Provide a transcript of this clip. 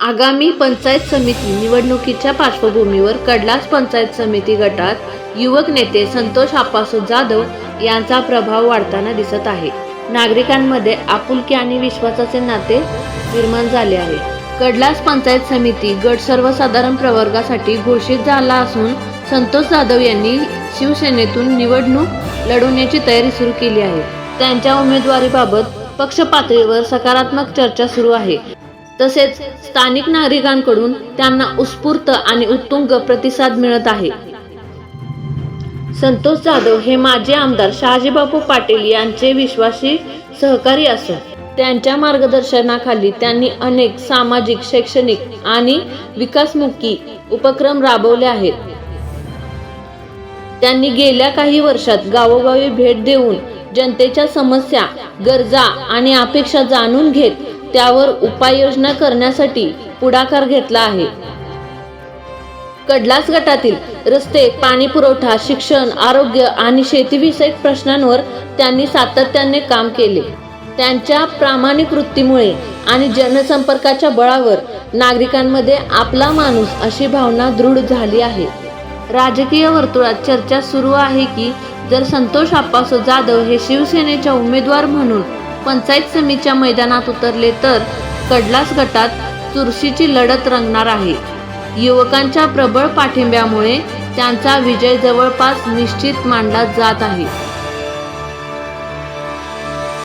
आगामी पंचायत समिती निवडणुकीच्या पार्श्वभूमीवर कडलास पंचायत समिती गटात युवक नेते संतोष आप्पासू जाधव यांचा प्रभाव वाढताना दिसत आहे. नागरिकांमध्ये आपुलकी आणि विश्वासाचे नाते निर्माण झाले आहे. कडलास पंचायत समिती गट सर्वसाधारण प्रवर्गासाठी घोषित झाला असून संतोष जाधव यांनी शिवसेनेतून निवडणूक लढवण्याची तयारी सुरू केली आहे. त्यांच्या उमेदवारीबाबत पक्ष पातळीवर सकारात्मक चर्चा सुरू आहे. तसेच स्थानिक नागरिकांकडून त्यांना उत्स्फूर्त आणि उत्तुंग प्रतिसाद मिळत आहे. संतोष जाधव हे माजी आमदार शहाजीबापू पाटील यांचे विश्वासी सहकारी असून त्यांच्या मार्गदर्शनाखाली त्यांनी अनेक सामाजिक शैक्षणिक आणि विकासमुखी उपक्रम राबवले आहेत. त्यांनी गेल्या काही वर्षात गावोगावी भेट देऊन जनतेच्या समस्या गरजा आणि अपेक्षा जाणून घेत त्यावर उपाययोजना करण्यासाठी पुढाकार घेतला आहे. कडलास गटातील रस्ते पाणी पुरवठा शिक्षण आरोग्य आणि शेतीविषयक प्रश्नांवर त्यांनी सातत्याने काम केले. त्यांच्या प्रामाणिक वृत्तीमुळे आणि जनसंपर्काच्या बळावर नागरिकांमध्ये आपला माणूस अशी भावना दृढ झाली आहे. राजकीय वर्तुळात चर्चा सुरू आहे की जर संतोष आप्पासो जाधव हे शिवसेनेच्या उमेदवार म्हणून पंचायत समितीच्या मैदानात उतरले तर कडलास गटात चुरशीची लढत रंगणार आहे. युवकांच्या प्रबळ पाठिंब्यामुळे त्यांचा विजय जवळपास निश्चित मानला जात आहे.